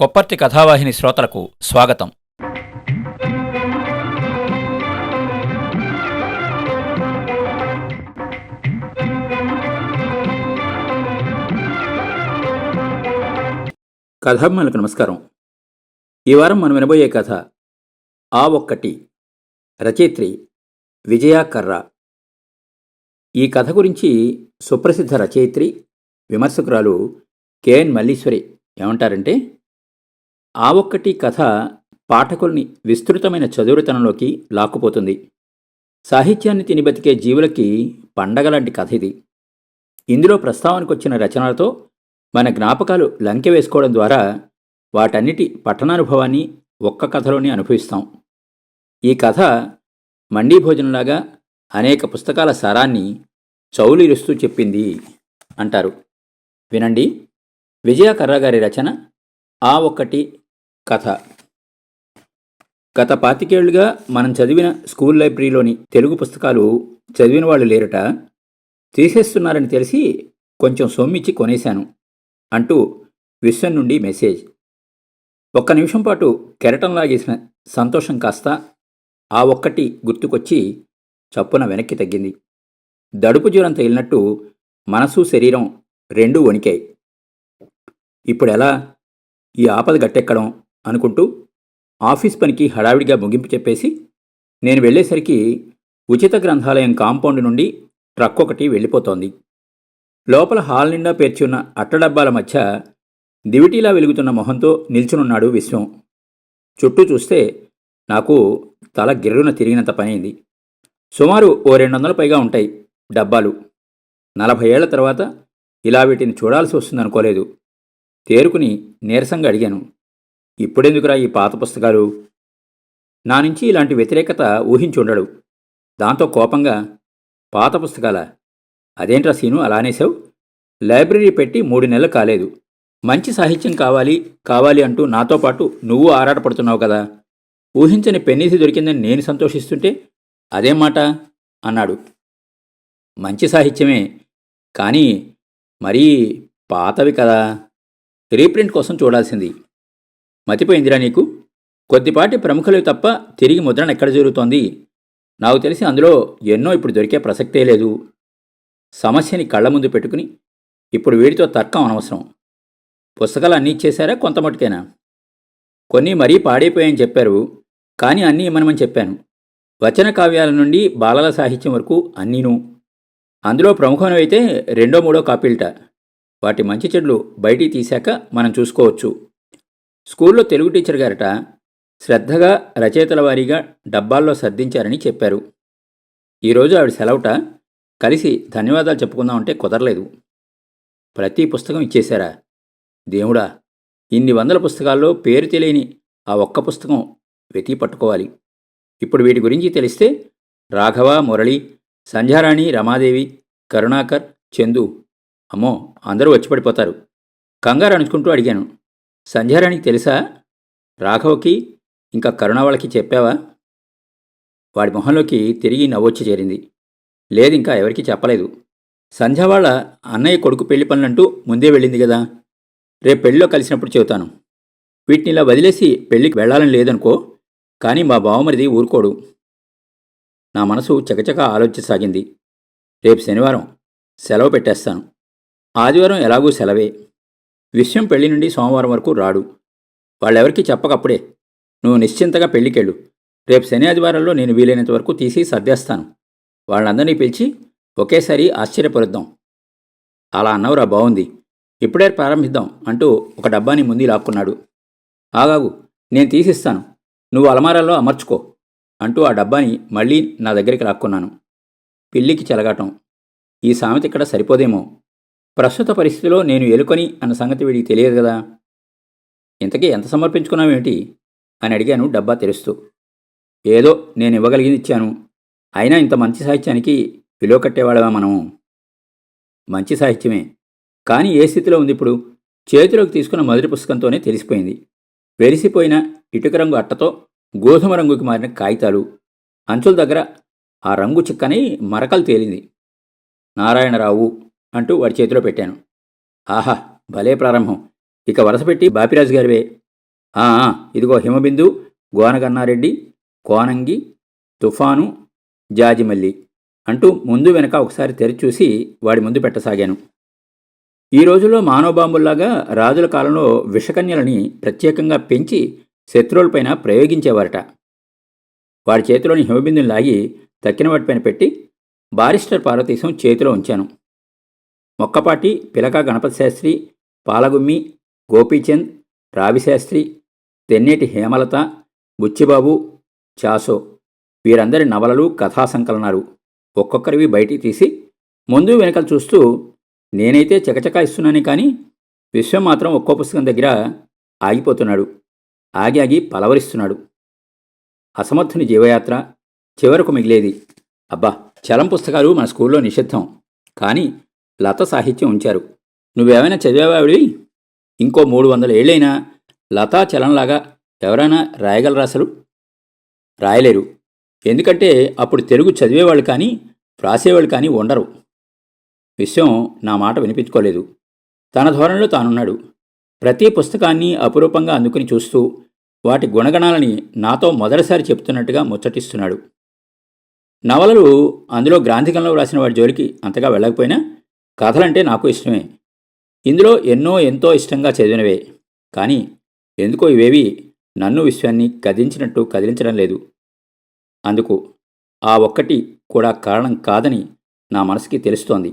కొప్పర్తి కథావాహిని శ్రోతలకు స్వాగతం. కథాభిమానులకు నమస్కారం. ఈ వారం మనం వినబోయే కథ ఆ ఒక్కటి రచయిత్రి విజయాకర్ర. ఈ కథ గురించి సుప్రసిద్ధ రచయిత్రి విమర్శకురాలు కెఎన్ మల్లీశ్వరి ఏమంటారంటే ఆ ఒక్కటి కథ పాఠకుల్ని విస్తృతమైన చదువుతనంలోకి లాక్కుపోతుంది. సాహిత్యాన్ని తిని బతికే జీవులకి పండగలాంటి కథ ఇది. ఇందులో ప్రస్తావనకు వచ్చిన రచనలతో మన జ్ఞాపకాలు లంకె వేసుకోవడం ద్వారా వాటన్నిటి పఠనానుభవాన్ని ఒక్క కథలోనే అనుభవిస్తాం. ఈ కథ మండీ భోజనంలాగా అనేక పుస్తకాల సారాన్ని చౌలిరుస్తూ చెప్పింది అంటారు. వినండి. విజయ కర్రాగారి రచన ఆ ఒక్కటి కథ. గత పాతికేళ్ళుగా మనం చదివిన స్కూల్ లైబ్రరీలోని తెలుగు పుస్తకాలు చదివిన వాళ్ళు లేరట. తీసేస్తున్నారని తెలిసి కొంచెం సొమ్మిచ్చి కొనేశాను అంటూ విశ్వం నుండి మెసేజ్. ఒక్క నిమిషం పాటు కెరటం లాగేసిన సంతోషం కాస్త ఆ ఒక్కటి గుర్తుకొచ్చి చప్పున వెనక్కి తగ్గింది. దడుపు జ్వరం తగిలినట్టు మనసు శరీరం రెండూ వణికాయి. ఇప్పుడెలా ఈ ఆపద గట్టెక్కడం అనుకుంటూ ఆఫీస్ పనికి హడావిడిగా ముగింపు చెప్పేసి నేను వెళ్ళేసరికి ఉచిత గ్రంథాలయం కాంపౌండ్ నుండి ట్రక్ ఒకటి వెళ్ళిపోతోంది. లోపల హాల్ నిండా పేర్చి ఉన్న అట్టడబ్బాల మధ్య దివిటీలా వెలుగుతున్న మొహంతో నిల్చునున్నాడు విశ్వం. చుట్టూ చూస్తే నాకు తల గిర్రున తిరిగినంత పనైంది. సుమారు ఓ రెండు వందల పైగా ఉంటాయి డబ్బాలు. నలభై ఏళ్ళ తర్వాత ఇలా వీటిని చూడాల్సి వస్తుందనుకోలేదు. తేరుకుని నీరసంగా అడిగాను. ఇప్పుడెందుకురా ఈ పాత పుస్తకాలు? నా నుంచి ఇలాంటి వ్యతిరేకత ఊహించుండడు దాంతో కోపంగా పాత పుస్తకాలా అదేంట్రా సీను అలానేసావు లైబ్రరీ పెట్టి మూడు నెలలు కాలేదు. మంచి సాహిత్యం కావాలి కావాలి అంటూ నాతో పాటు నువ్వు ఆరాటపడుతున్నావు కదా. ఊహించని పెన్నీసి దొరికిందని నేను సంతోషిస్తుంటే అదే మాట? అన్నాడు. మంచి సాహిత్యమే కానీ మరీ పాతవి కదా. రీప్రింట్ కోసం చూడాల్సింది. మతిపోయిందిరా నీకు? కొద్దిపాటి ప్రముఖులు తప్ప తిరిగి ముద్రణ ఎక్కడ జరుగుతోంది? నాకు తెలిసి అందులో ఎన్నో ఇప్పుడు దొరికే ప్రసక్తే లేదు. సమస్యని కళ్ళ ముందు పెట్టుకుని ఇప్పుడు వీడితో తర్కం అనవసరం. పుస్తకాలు అన్నీ ఇచ్చేశారా కొంత మటుకేనా కొన్ని మరీ పాడైపోయాయని చెప్పారు కానీ అన్నీ ఇమ్మనమని చెప్పాను. వచన కావ్యాల నుండి బాలల సాహిత్యం వరకు అన్నీను. అందులో ప్రముఖమైతే రెండో మూడో కాపీలట. వాటి మంచి చెడ్లు బయటికి తీశాక మనం చూసుకోవచ్చు. స్కూల్లో తెలుగు టీచర్ గారట శ్రద్ధగా రచయితల వారీగా డబ్బాల్లో సర్దించారని చెప్పారు. ఈరోజు ఆవిడ సెలవుట. కలిసి ధన్యవాదాలు చెప్పుకుందామంటే కుదరలేదు. ప్రతి పుస్తకం ఇచ్చేశారా? దేవుడా ఇన్ని వందల పుస్తకాల్లో పేరు తెలియని ఆ ఒక్క పుస్తకం వెతికి పట్టుకోవాలి. ఇప్పుడు వీటి గురించి తెలిస్తే రాఘవ మురళి సంధ్యారాణి రమాదేవి కరుణాకర్ చందు. అమ్మో అందరూ వచ్చి పడిపోతారు. కంగారు అణుచుకుంటూ అడిగాను. సంధ్యారాణికి తెలుసా? రాఘవకి ఇంకా కరుణ వాళ్ళకి చెప్పావా? వాడి మొహంలోకి తిరిగి నవ్వొచ్చి చేరింది. లేదు ఇంకా ఎవరికీ చెప్పలేదు. సంధ్య వాళ్ళ అన్నయ్య కొడుకు పెళ్ళి పనులంటూ ముందే వెళ్ళింది కదా రేపు పెళ్ళిలో కలిసినప్పుడు చెబుతాను. వీటిని ఇలా వదిలేసి పెళ్ళికి వెళ్ళాలని లేదనుకో కానీ మా బావమరిది ఊరుకోడు. నా మనసు చకచక ఆలోచించసాగింది రేపు శనివారం సెలవు పెట్టేస్తాను. ఆదివారం ఎలాగూ సెలవే. విషయం పెళ్ళి నుండి సోమవారం వరకు రాడు. వాళ్ళెవరికి చెప్పకప్పుడే నువ్వు నిశ్చింతగా పెళ్ళికెళ్ళు. రేపు శని ఆదివారంలో నేను వీలైనంత వరకు తీసి సర్దేస్తాను. వాళ్ళందరినీ పిలిచి ఒకేసారి ఆశ్చర్యపరుద్దాం. అలా అన్నవరా బాగుంది ఇప్పుడే ప్రారంభిద్దాం అంటూ ఒక డబ్బాని ముందు లాక్కున్నాడు. ఆగాగు నేను తీసిస్తాను. నువ్వు అలమారాల్లో అమర్చుకో అంటూ ఆ డబ్బాని మళ్ళీ నా దగ్గరికి లాక్కున్నాను. పిల్లికి చెలగాటం. ఈ సామెత ఇక్కడ సరిపోదేమో. ప్రస్తుత పరిస్థితిలో నేను ఎలుకొని అన్న సంగతి వీడికి తెలియదు కదా. ఇంతకీ ఎంత సమర్పించుకున్నావేమిటి? అని అడిగాను డబ్బా తెరుస్తూ. ఏదో నేను ఇవ్వగలిగింది ఇచ్చాను. అయినా ఇంత మంచి సాహిత్యానికి విలువ కట్టేవాళ్ళవా మనము? మంచి సాహిత్యమే. కానీ ఏ స్థితిలో ఉంది ఇప్పుడు? చేతిలోకి తీసుకున్న మొదటి పుస్తకంతోనే తెలిసిపోయింది. వెలిసిపోయిన ఇటుక రంగు అట్టతో గోధుమ రంగుకి మారిన కాగితాలు. అంచుల దగ్గర ఆ రంగు చిక్కని మరకలు తేలింది. నారాయణరావు అంటూ వాడి చేతిలో పెట్టాను. ఆహా భలే ప్రారంభం. ఇక వరసపెట్టి బాపిరాజు గారివే. ఆ, ఇదిగో హిమబిందు గోనగన్నారెడ్డి కోనంగి తుఫాను జాజిమల్లి అంటూ ముందు వెనక ఒకసారి తెరిచూసి వాడి ముందు పెట్టసాగాను. ఈ రోజుల్లో మానవబాంబుల్లాగా రాజుల కాలంలో విషకన్యలని ప్రత్యేకంగా పెంచి శత్రువులపైన ప్రయోగించేవారట. వాడి చేతిలోని హిమబిందుని లాగి తక్కిన వాటిపైన పెట్టి బారిస్టర్ పార్వతీశం చేతిలో ఉంచాను. మొక్కపాటి పిలక గణపతి శాస్త్రి పాలగుమ్మి గోపీచంద్ రావిశాస్త్రి తెన్నేటి హేమలత బుచ్చిబాబు చాసో. వీరందరి నవలలు కథా సంకలనాలు ఒక్కొక్కరివి బయటికి తీసి ముందు వెనకలు చూస్తూ నేనైతే చకచకా ఇస్తున్నానే కానీ విశ్వం మాత్రం ఒక్కో పుస్తకం దగ్గర ఆగిపోతున్నాడు. ఆగి ఆగి పలవరిస్తున్నాడు. అసమర్థుని జీవయాత్ర చివరకు మిగిలేది. అబ్బా! చలం పుస్తకాలు మన స్కూల్లో నిషిద్ధం. కానీ లత సాహిత్యం ఉంచారు. నువ్వేమైనా చదివావాడివి ఇంకో మూడు వందల ఏళ్ళైనా లతా చలంలాగా ఎవరైనా రాయగలరా అసలు? రాయలేరు. ఎందుకంటే అప్పుడు తెలుగు చదివేవాళ్ళు కానీ వ్రాసేవాళ్ళు కానీ ఉండరు. విషయం నా మాట వినిపించుకోలేదు. తన ధోరణిలో తానున్నాడు. ప్రతి పుస్తకాన్ని అపురూపంగా అందుకుని చూస్తూ వాటి గుణగణాలని నాతో మొదటిసారి చెప్తున్నట్టుగా ముచ్చటిస్తున్నాడు. నవలలు అందులో గ్రాంధికంలో వ్రాసిన వాడి జోలికి అంతగా వెళ్ళకపోయినా కథలంటే నాకు ఇష్టమే. ఇందులో ఎన్నో ఎంతో ఇష్టంగా చదివినవే. కానీ ఎందుకో ఇవేవి నన్ను విశ్వాన్ని కదిలించినట్టు కదిలించడం లేదు. అందుకు ఆ ఒక్కటి కూడా కారణం కాదని నా మనసుకి తెలుస్తోంది.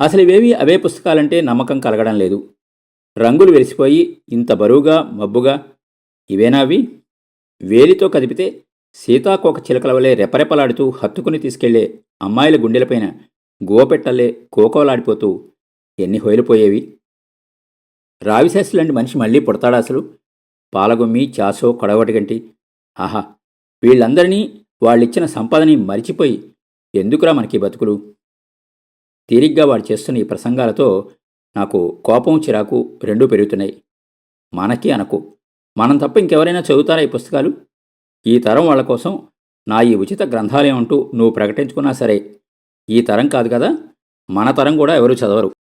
అసలు ఇవేవి అవే పుస్తకాలంటే నమ్మకం కలగడం లేదు. రంగులు వెలిసిపోయి ఇంత బరువుగా మబ్బుగా ఇవేనావి వేలితో కదిపితే సీతాకోక చిలకల వలె రెపరెపలాడుతూ హత్తుకుని తీసుకెళ్ళే అమ్మాయిల గుండెలపైన గోపెట్టలే కోకోలాడిపోతూ ఎన్ని హోయలిపోయేవి? రావిశాస్త్రి లాంటి మనిషి మళ్ళీ పుడతాడా అసలు? పాలగుమ్మి చాసో కొడవటిగంటి. ఆహా వీళ్ళందరినీ వాళ్ళిచ్చిన సంపదని మరిచిపోయి ఎందుకురా మనకి బతుకులు? తీరిగ్గా వాడు చేస్తున్న ఈ ప్రసంగాలతో నాకు కోపం చిరాకు రెండూ పెరుగుతున్నాయి. మనకి అనకు. మనం తప్ప ఇంకెవరైనా చదువుతారా ఈ పుస్తకాలు? ఈ తరం వాళ్ళ కోసం నా ఈ ఉచిత గ్రంథాలయం అంటూ నువ్వు ప్రకటించుకున్నా సరే ఈ తరం కాదు కదా? మన తరం కూడా ఎవరు చదవరు.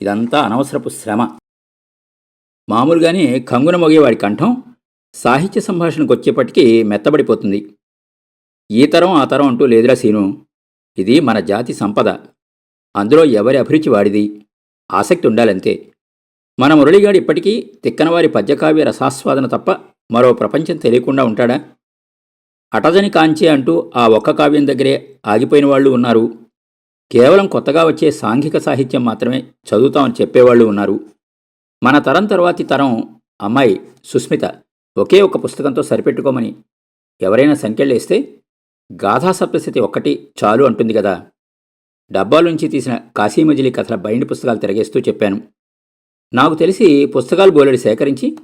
ఇదంతా అనవసరపు శ్రమ. మామూలుగానే కంగున మొగేవాడి కంఠం సాహిత్య సంభాషణకు వచ్చేప్పటికీ మెత్తబడిపోతుంది. ఈ తరం ఆ తరం అంటూ లేదురా సీను. ఇది మన జాతి సంపద. అందులో ఎవరి అభిరుచి వాడిది? ఆసక్తి ఉండాలంతే. మన మురళిగాడు ఇప్పటికీ తిక్కనవారి పద్యకావ్య రసాస్వాదన తప్ప మరో ప్రపంచం తెలియకుండా ఉంటాడా? అటజని కాంచే అంటూ ఆ ఒక్క కావ్యం దగ్గరే ఆగిపోయిన వాళ్ళు ఉన్నారు. కేవలం కొత్తగా వచ్చే సాంఘిక సాహిత్యం మాత్రమే చదువుతామని చెప్పేవాళ్ళు ఉన్నారు. మన తరం తర్వాతి తరం అమ్మాయి సుస్మిత ఒకే ఒక పుస్తకంతో సరిపెట్టుకోమని ఎవరైనా సంఖ్యలేస్తే గాథా సప్తశతి ఒక్కటి చాలు అంటుంది కదా డబ్బాలోంచి తీసిన కాశీమజిలీ కథల బైండ్ పుస్తకాలు తిరగేస్తూ చెప్పాను. నాకు తెలిసి పుస్తకాలు బోలెడు సేకరించి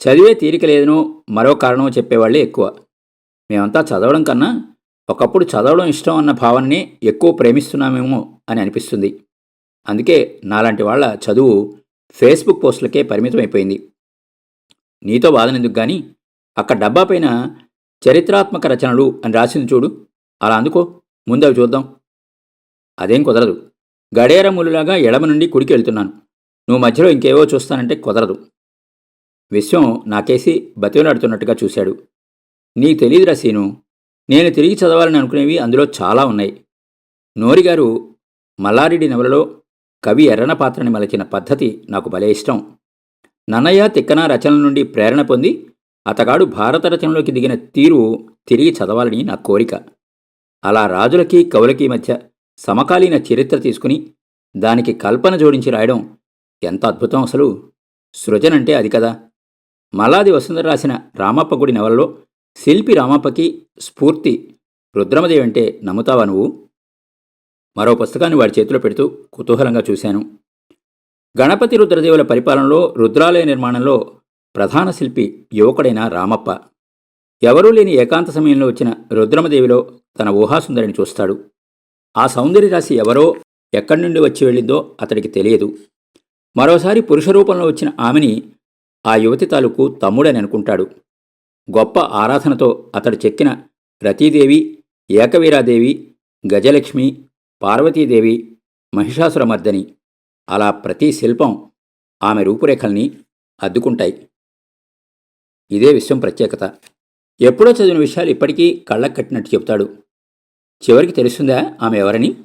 చదివే తీరిక లేదనో మరో కారణమో చెప్పేవాళ్ళే ఎక్కువ. మేమంతా చదవడం కన్నా ఒకప్పుడు చదవడం ఇష్టం అన్న భావనని ఎక్కువ ప్రేమిస్తున్నామేమో అని అనిపిస్తుంది. అందుకే నాలాంటి వాళ్ళ చదువు ఫేస్బుక్ పోస్టులకే పరిమితమైపోయింది. నీతో బాధనెందుకు కానీ అక్కడ డబ్బా పైన చరిత్రాత్మక రచనలు అని రాసింది చూడు. అలా అందుకో ముందు అవి చూద్దాం. అదేం కుదరదు. గడేరములులాగా ఎడమ నుండి కుడికి వెళ్తున్నాను. నువ్వు మధ్యలో ఇంకేవో చూస్తానంటే కుదరదు. విశ్వం నాకేసి బతివలాడుతున్నట్టుగా చూశాడు. నీకు తెలియదురా సీను. నేను తిరిగి చదవాలని అనుకునేవి అందులో చాలా ఉన్నాయి. నోరిగారు మల్లారెడ్డి నవలలో కవి ఎర్రన పాత్రని మలచిన పద్ధతి నాకు భలే ఇష్టం. నన్నయ్య తిక్కన రచనల నుండి ప్రేరణ పొంది అతగాడు భారత రచనలోకి దిగిన తీరు తిరిగి చదవాలని నా కోరిక. అలా రాజులకి కవులకి మధ్య సమకాలీన చరిత్ర తీసుకుని దానికి కల్పన జోడించి రాయడం ఎంత అద్భుతం అసలు! సృజనంటే అది కదా! మలాది వసుంధర రాసిన రామప్ప గుడి నవలలో శిల్పి రామప్పకి స్ఫూర్తి. రుద్రమదేవి అంటే నమ్ముతావా నువ్వు? మరో పుస్తకాన్ని వాడి చేతిలో పెడుతూ కుతూహలంగా చూశాను. గణపతి రుద్రదేవుల పరిపాలనలో రుద్రాలయ నిర్మాణంలో ప్రధాన శిల్పి యువకుడైన రామప్ప. ఎవరూ లేని ఏకాంత సమయంలో వచ్చిన రుద్రమదేవిలో తన ఊహాసుందరిని చూస్తాడు. ఆ సౌందర్య రాశి ఎవరో ఎక్కడి నుండి వచ్చి వెళ్ళిందో అతడికి తెలియదు. మరోసారి పురుష రూపంలో వచ్చిన ఆమెని ఆ యువతి తాలూకు తమ్ముడని అనుకుంటాడు. గొప్ప ఆరాధనతో అతడు చెక్కిన రతీదేవి ఏకవీరాదేవి గజలక్ష్మి పార్వతీదేవి మహిషాసురమర్దని. అలా ప్రతి శిల్పం ఆమె రూపురేఖల్ని అద్దుకుంటాయి. ఇదే విషయం ప్రత్యేకత. ఎప్పుడో చదివిన విషయాలు ఇప్పటికీ కళ్ళకు కట్టినట్టు చెప్తాడు చివరికి తెలుస్తుందా ఆమె ఎవరని?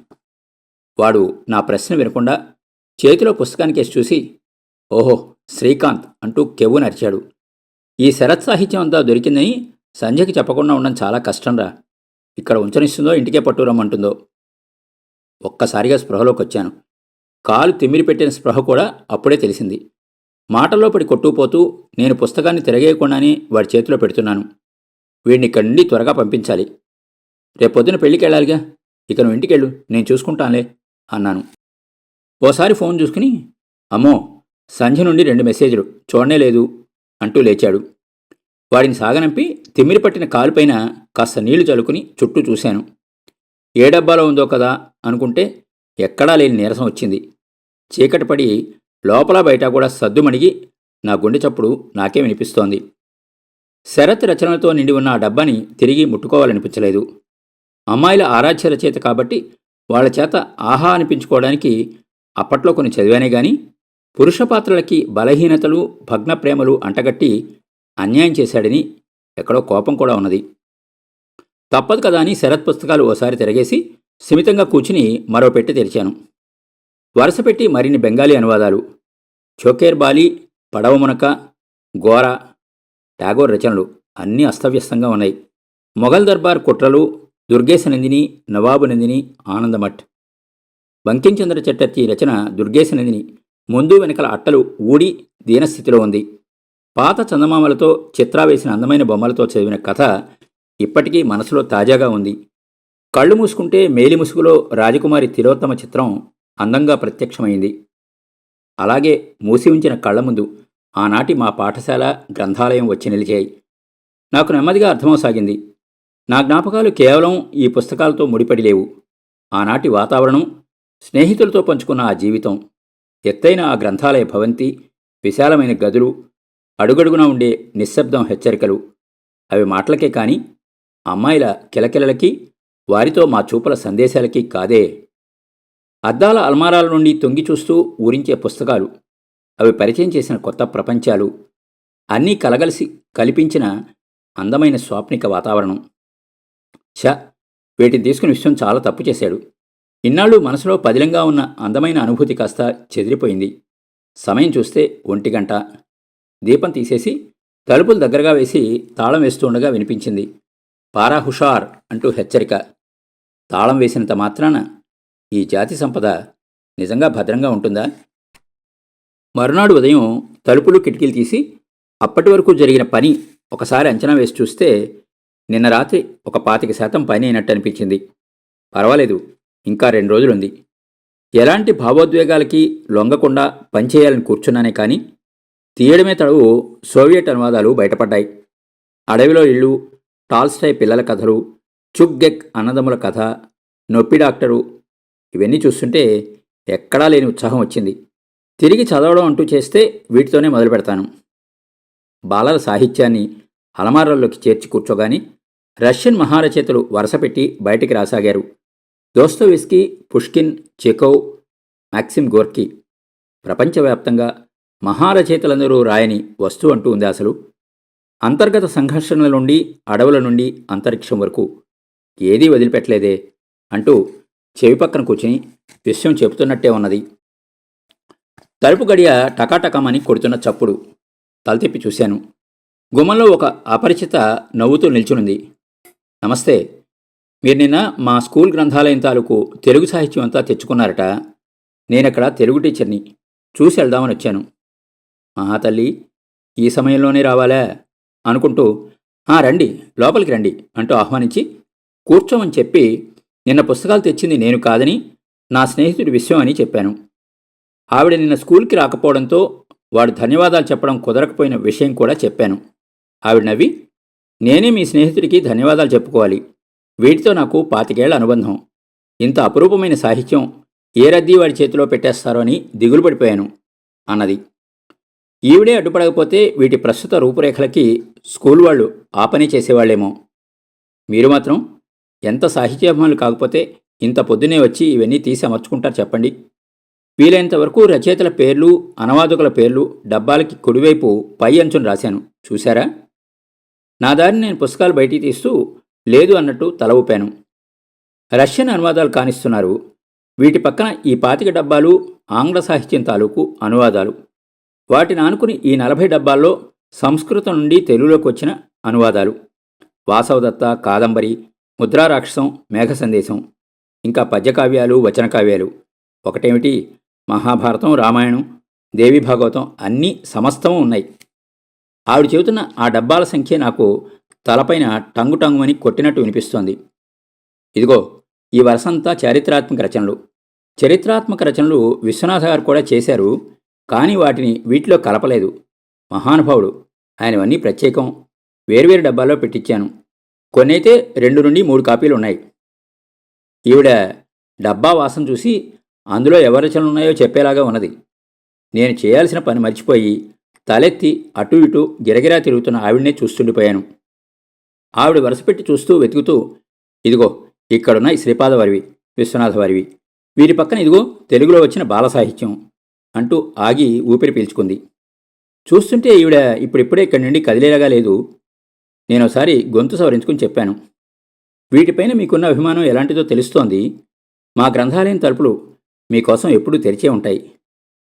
వాడు నా ప్రశ్న వినకుండా చేతిలో పుస్తకానికి వేసి చూసి ఓహో శ్రీకాంత్ అంటూ కెవ్వు నరిచాడు. ఈ శరత్ సాహిత్యం అంతా దొరికిందని సంధ్యకి చెప్పకుండా ఉండడం చాలా కష్టంరా. ఇక్కడ ఉంచనిస్తుందో ఇంటికే పట్టురమ్మంటుందో ఒక్కసారిగా స్పృహలోకి వచ్చాను. కాలు తిమ్మిరి పెట్టిన స్పృహ కూడా అప్పుడే తెలిసింది. మాటల్లో పడి కొట్టుకుపోతూ నేను పుస్తకాన్ని తిరగేయకుండానే వాడి చేతిలో పెడుతున్నాను. వీడిని ఇక్కడి నుండి త్వరగా పంపించాలి. రేపొద్దున పెళ్ళికి వెళ్ళాలిగా ఇక నువ్వు ఇంటికెళ్ళు నేను చూసుకుంటానులే అన్నాను. ఓసారి ఫోన్ చూసుకుని అమ్మో సంధ్య నుండి రెండు మెసేజ్లు. చూడనే లేదు. అంటూ లేచాడు. వాడిని సాగనంపి తిమ్మిరి పట్టిన కాలుపైన కాస్త నీళ్ళు చల్లుకుని చుట్టూ చూశాను. ఏ డబ్బాలో ఉందో కదా అనుకుంటే ఎక్కడా లేని నీరసం వచ్చింది. చీకటి పడి లోపల బయట కూడా సద్దుమణిగి నా గుండె చప్పుడు నాకే వినిపిస్తోంది. శరత్ రచనలతో నిండి ఉన్న ఆ డబ్బాని తిరిగి ముట్టుకోవాలనిపించలేదు. అమ్మాయిల ఆరాధ్య రచయిత కాబట్టి వాళ్ళ చేత ఆహా అనిపించుకోవడానికి అప్పట్లో కొన్ని చదివానే గాని పురుష పాత్రలకి బలహీనతలు భగ్న ప్రేమలు అంటగట్టి అన్యాయం చేశాడని ఎక్కడో కోపం కూడా ఉన్నది. తప్పదు కదా అని శరత్ పుస్తకాలు ఓసారి తిరగేసి సిమితంగా కూర్చుని మరో పెట్టి తెరిచాను. వరుసపెట్టి మరిన్ని బెంగాలీ అనువాదాలు. చోకేర్ బాలి పడవ మునక గోర టాగోర్ రచనలు అన్నీ అస్తవ్యస్తంగా ఉన్నాయి. మొఘల్ దర్బార్ కుట్రలు దుర్గేశ నందిని నవాబు నందిని ఆనందమఠ్. బంకించంద్ర చటర్జీ రచన దుర్గేశ నందిని ముందు వెనకల అట్టలు ఊడి దీనస్థితిలో ఉంది. పాత చందమామలతో చిత్రా వేసిన అందమైన బొమ్మలతో చదివిన కథ ఇప్పటికీ మనసులో తాజాగా ఉంది. కళ్ళు మూసుకుంటే మేలి ముసుగులో రాజకుమారి తిలోత్తమ చిత్రం అందంగా ప్రత్యక్షమైంది. అలాగే మూసి ఉంచిన కళ్ళ ముందు ఆనాటి మా పాఠశాల గ్రంథాలయం వచ్చి నిలిచాయి. నాకు నెమ్మదిగా అర్థమవసాగింది. నా జ్ఞాపకాలు కేవలం ఈ పుస్తకాలతో ముడిపడి లేవు. ఆనాటి వాతావరణం స్నేహితులతో పంచుకున్న ఆ జీవితం ఎత్తైన ఆ గ్రంథాలయ భవంతి విశాలమైన గదులు అడుగడుగునా ఉండే నిశ్శబ్దం హెచ్చరికలు. అవి మాటలకే కాని అమ్మాయిల కిలకిలలకి వారితో మా చూపల సందేశాలకి కాదే. అద్దాల అల్మారాల నుండి తొంగి చూస్తూ ఊరించే పుస్తకాలు. అవి పరిచయం చేసిన కొత్త ప్రపంచాలు. అన్నీ కలగలిసి కల్పించిన అందమైన స్వాప్నిక వాతావరణం. ష వీటిని తీసుకుని విషయం చాలా తప్పు చేశాడు. ఇన్నాళ్ళు మనసులో పదిలంగా ఉన్న అందమైన అనుభూతి కాస్త చెదిరిపోయింది. సమయం చూస్తే ఒంటి గంట. దీపం తీసేసి తలుపులు దగ్గరగా వేసి తాళం వేస్తుండగా వినిపించింది. పారా హుషార్ అంటూ హెచ్చరిక. తాళం వేసినంత మాత్రాన ఈ జాతి సంపద నిజంగా భద్రంగా ఉంటుందా? మరునాడు ఉదయం తలుపులు కిటికీలు తీసి అప్పటి వరకు జరిగిన పని ఒకసారి అంచనా వేసి చూస్తే నిన్న రాత్రి ఒక పాతిక శాతం పని అయినట్టు అనిపించింది. పర్వాలేదు. ఇంకా రెండు రోజులుంది. ఎలాంటి భావోద్వేగాలకి లొంగకుండా పనిచేయాలని కూర్చున్నానే కానీ తీయడమే తడవు సోవియట్ అనువాదాలు బయటపడ్డాయి. అడవిలో ఇళ్ళు టాల్స్టై పిల్లల కథలు చుగ్గెక్ అన్నదమ్ముల కథ నొప్పి డాక్టరు ఇవన్నీ చూస్తుంటే ఎక్కడా లేని ఉత్సాహం వచ్చింది. తిరిగి చదవడం అంటూ చేస్తే వీటితోనే మొదలు పెడతాను. బాలల సాహిత్యాన్ని అలమారాల్లోకి చేర్చి కూర్చోగాని రష్యన్ మహారచయితలు వరుసపెట్టి బయటికి రాసాగారు. Dostoevsky Pushkin Chekhov Maxim Gorky ప్రపంచవ్యాప్తంగా మహారచయితలందరూ రాయని వస్తువు అంటూ ఉంది అసలు. అంతర్గత సంఘర్షణల నుండి అడవుల నుండి అంతరిక్షం వరకు ఏదీ వదిలిపెట్టలేదే అంటూ చెవి పక్కన కూర్చుని విషయం చెబుతున్నట్టే ఉన్నది. తలుపు గడియ టకాటకమని కొడుతున్న చప్పుడు తలతిప్పి చూశాను. గుమ్మంలో ఒక అపరిచిత నవ్వుతూ నిల్చునుంది. నమస్తే మీరు నిన్న మా స్కూల్ గ్రంథాలయం తాలూకు తెలుగు సాహిత్యం అంతా తెచ్చుకున్నారట. నేనక్కడ తెలుగు టీచర్ని చూసి వెళ్దామని వచ్చాను. మహా తల్లి ఈ సమయంలోనే రావాలా? అనుకుంటూ "ఆ, రండి లోపలికి రండి అంటూ ఆహ్వానించి కూర్చోమని చెప్పి నిన్న పుస్తకాలు తెచ్చింది నేను కాదని నా స్నేహితుడి విషయం అని చెప్పాను. ఆవిడ నిన్న స్కూల్కి రాకపోవడంతో వాడు ధన్యవాదాలు చెప్పడం కుదరకపోయిన విషయం కూడా చెప్పాను. ఆవిడ నవ్వి నేనే మీ స్నేహితుడికి ధన్యవాదాలు చెప్పుకోవాలి. వీటితో నాకు పాతికేళ్ళ అనుబంధం. ఇంత అపురూపమైన సాహిత్యం ఏ రద్దీ వాడి చేతిలో పెట్టేస్తారో అని దిగులు పడిపోయాను అన్నది. ఈవిడే అడ్డుపడకపోతే వీటి ప్రస్తుత రూపురేఖలకి స్కూల్ వాళ్ళు ఆ పని చేసేవాళ్ళేమో మీరు మాత్రం ఎంత సాహిత్యాభిమానులు కాకపోతే ఇంత పొద్దునే వచ్చి ఇవన్నీ తీసి అమర్చుకుంటారు చెప్పండి. వీలైనంత వరకు రచయితల పేర్లు అనవాదకుల పేర్లు డబ్బాలకి కుడివైపు పై అంచును రాశాను. చూశారా? నా దారిని నేను పుస్తకాలు బయటికి తీస్తూ లేదు అన్నట్టు తల ఊపాను. రష్యన్ అనువాదాలు కానిస్తున్నారు. వీటి పక్కన ఈ పాతిక డబ్బాలు ఆంగ్ల సాహిత్యం తాలూకు అనువాదాలు. వాటిని ఆనుకుని ఈ నలభై డబ్బాల్లో సంస్కృతం నుండి తెలుగులోకి వచ్చిన అనువాదాలు. వాసవదత్త కాదంబరి ముద్రారాక్షసం మేఘ సందేశం ఇంకా పద్యకావ్యాలు వచనకావ్యాలు. ఒకటేమిటి? మహాభారతం రామాయణం దేవి భాగవతం అన్నీ సమస్తము ఉన్నాయి. ఆవిడ చెబుతున్న ఆ డబ్బాల సంఖ్య నాకు తలపైన టంగు టంగుమని కొట్టినట్టు వినిపిస్తోంది. ఇదిగో ఈ వరసంతా చారిత్రాత్మక రచనలు. చరిత్రాత్మక రచనలు విశ్వనాథ గారు కూడా చేశారు కానీ వాటిని వీటిలో కలపలేదు. మహానుభావుడు ఆయనవన్నీ ప్రత్యేకం. వేర్వేరు డబ్బాల్లో పెట్టించాను కొన్నైతే రెండు నుండి మూడు కాపీలు ఉన్నాయి. ఈవిడ డబ్బా వాసన చూసి అందులో ఎవరి రచనలు ఉన్నాయో చెప్పేలాగా ఉన్నది. నేను చేయాల్సిన పని మర్చిపోయి తలెత్తి అటు ఇటు గిరగిరా తిరుగుతున్న ఆవిడనే చూస్తుండిపోయాను. ఆవిడ వరుసపెట్టి చూస్తూ వెతుకుతూ ఇదిగో ఇక్కడున్న ఈ శ్రీపాద వారివి విశ్వనాథ వారివి వీరి పక్కన ఇదిగో తెలుగులో వచ్చిన బాల సాహిత్యం అంటూ ఆగి ఊపిరి పీల్చుకుంది. చూస్తుంటే ఈవిడ ఇప్పుడిప్పుడే ఇక్కడి నుండి కదిలేలాగా లేదు. నేను ఒకసారి గొంతు సవరించుకుని చెప్పాను. వీటిపైన మీకున్న అభిమానం ఎలాంటిదో తెలుస్తోంది. మా గ్రంథాలయం తలుపులు మీకోసం ఎప్పుడూ తెరిచే ఉంటాయి.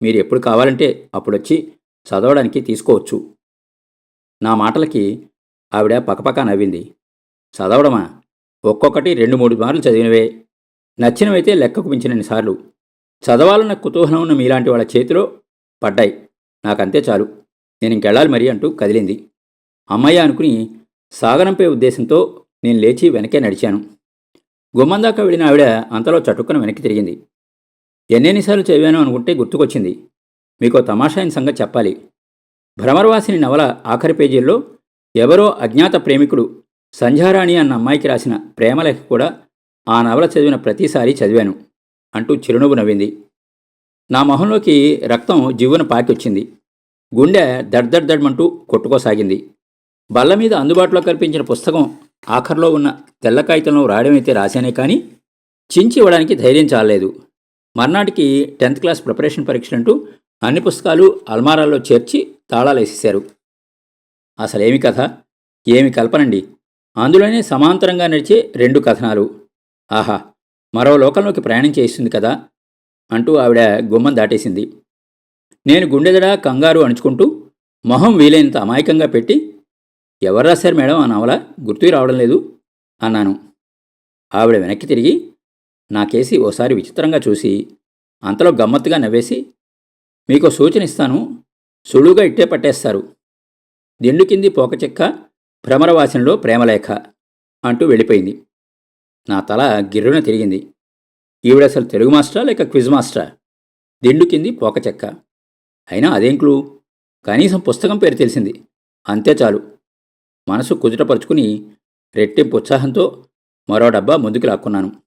మీరు ఎప్పుడు కావాలంటే అప్పుడొచ్చి చదవడానికి తీసుకోవచ్చు. నా మాటలకి ఆవిడ పక్కపక్క నవ్వింది. చదవడమా? ఒక్కొక్కటి రెండు మూడు మార్లు చదివినవే. నచ్చినవైతే లెక్కకు మించినన్ని సార్లు. చదవాలన్న కుతూహలం ఉన్న మీలాంటి వాళ్ళ చేతిలో పడ్డాయి. నాకంతే చాలు. నేను ఇంకెళ్ళాలి మరి అంటూ కదిలింది. అమ్మయ్య అనుకుని సాగనంపే ఉద్దేశంతో నేను లేచి వెనకే నడిచాను. గుమ్మందాకా వెళ్ళిన ఆవిడ అంతలో చటుక్కున వెనక్కి తిరిగింది. ఎన్నెన్నిసార్లు చదివాను అనుకుంటే గుర్తుకొచ్చింది. మీకో తమాషాయిన సంగతి చెప్పాలి. భ్రమరవాసిని నవల ఆఖరి పేజీల్లో ఎవరో అజ్ఞాత ప్రేమికుడు సంధ్యారాణి అన్న అమ్మాయికి రాసిన ప్రేమలేఖ కూడా ఆ నవల చదివిన ప్రతిసారి చదివాను అంటూ చిరునవ్వు నవ్వింది. నా మొహంలోకి రక్తం జివ్వున పాకొచ్చింది గుండె దడ్దడ్దడ్మంటూ కొట్టుకోసాగింది. బల్ల మీద అందుబాటులో కల్పించిన పుస్తకం ఆఖర్లో ఉన్న తెల్ల కాగితంలో రాయడమైతే రాశానే కానీ చించి ఇవ్వడానికి ధైర్యం చాలలేదు. మర్నాటికి టెన్త్ క్లాస్ ప్రిపరేషన్ పరీక్షలంటూ అన్ని పుస్తకాలు అల్మారాల్లో చేర్చి తాళాలేసేశారు. అసలేమి కథ? ఏమి కల్పనండి? అందులోనే సమాంతరంగా నడిచే రెండు కథనాలు. ఆహా మరో లోకంలోకి ప్రయాణం చేస్తుంది కదా? అంటూ ఆవిడ గుమ్మం దాటేసింది. నేను గుండెదడా కంగారు అణుచుకుంటూ మొహం వీలైనంత అమాయకంగా పెట్టి ఎవరు రాశారు మేడం ఆ నవల గుర్తుకు రావడం లేదు? అన్నాను. ఆవిడ వెనక్కి తిరిగి నా కేసి ఓసారి విచిత్రంగా చూసి అంతలో గమ్మత్తుగా నవ్వేసి మీకు సూచన ఇస్తాను. సులువుగా ఇట్టే పట్టేస్తారు. దిండు కింది పోకచెక్క భ్రమరవాసనలో ప్రేమలేఖ అంటూ వెళ్ళిపోయింది. నా తల గిర్రున తిరిగింది. ఈవిడ అసలు తెలుగు మాస్టరా లేక క్విజ్ మాస్టరా? దిండు కింది పోకచెక్క అయినా అదేం క్లూ? కనీసం పుస్తకం పేరు తెలిసింది. అంతే చాలు. మనసు కుదుటపరుచుకుని రెట్టింపు ఉత్సాహంతో మరో డబ్బా ముందుకు లాక్కున్నాను.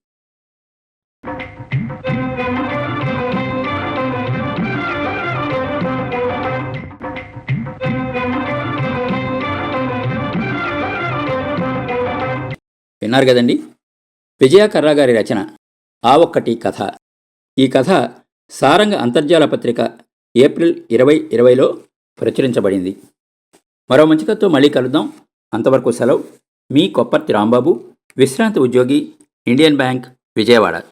విన్నారు కదండి? విజయ గారి రచన. ఆ ఒక్కటి కథ. ఈ కథ సారంగ అంతర్జాల పత్రిక ఏప్రిల్ ఇరవై ఇరవైలో ప్రచురించబడింది. మరో మంచి కథతో మళ్ళీ కలుద్దాం. అంతవరకు సెలవు. మీ కొప్పర్తి రాంబాబు విశ్రాంతి ఉద్యోగి ఇండియన్ బ్యాంక్ విజయవాడ.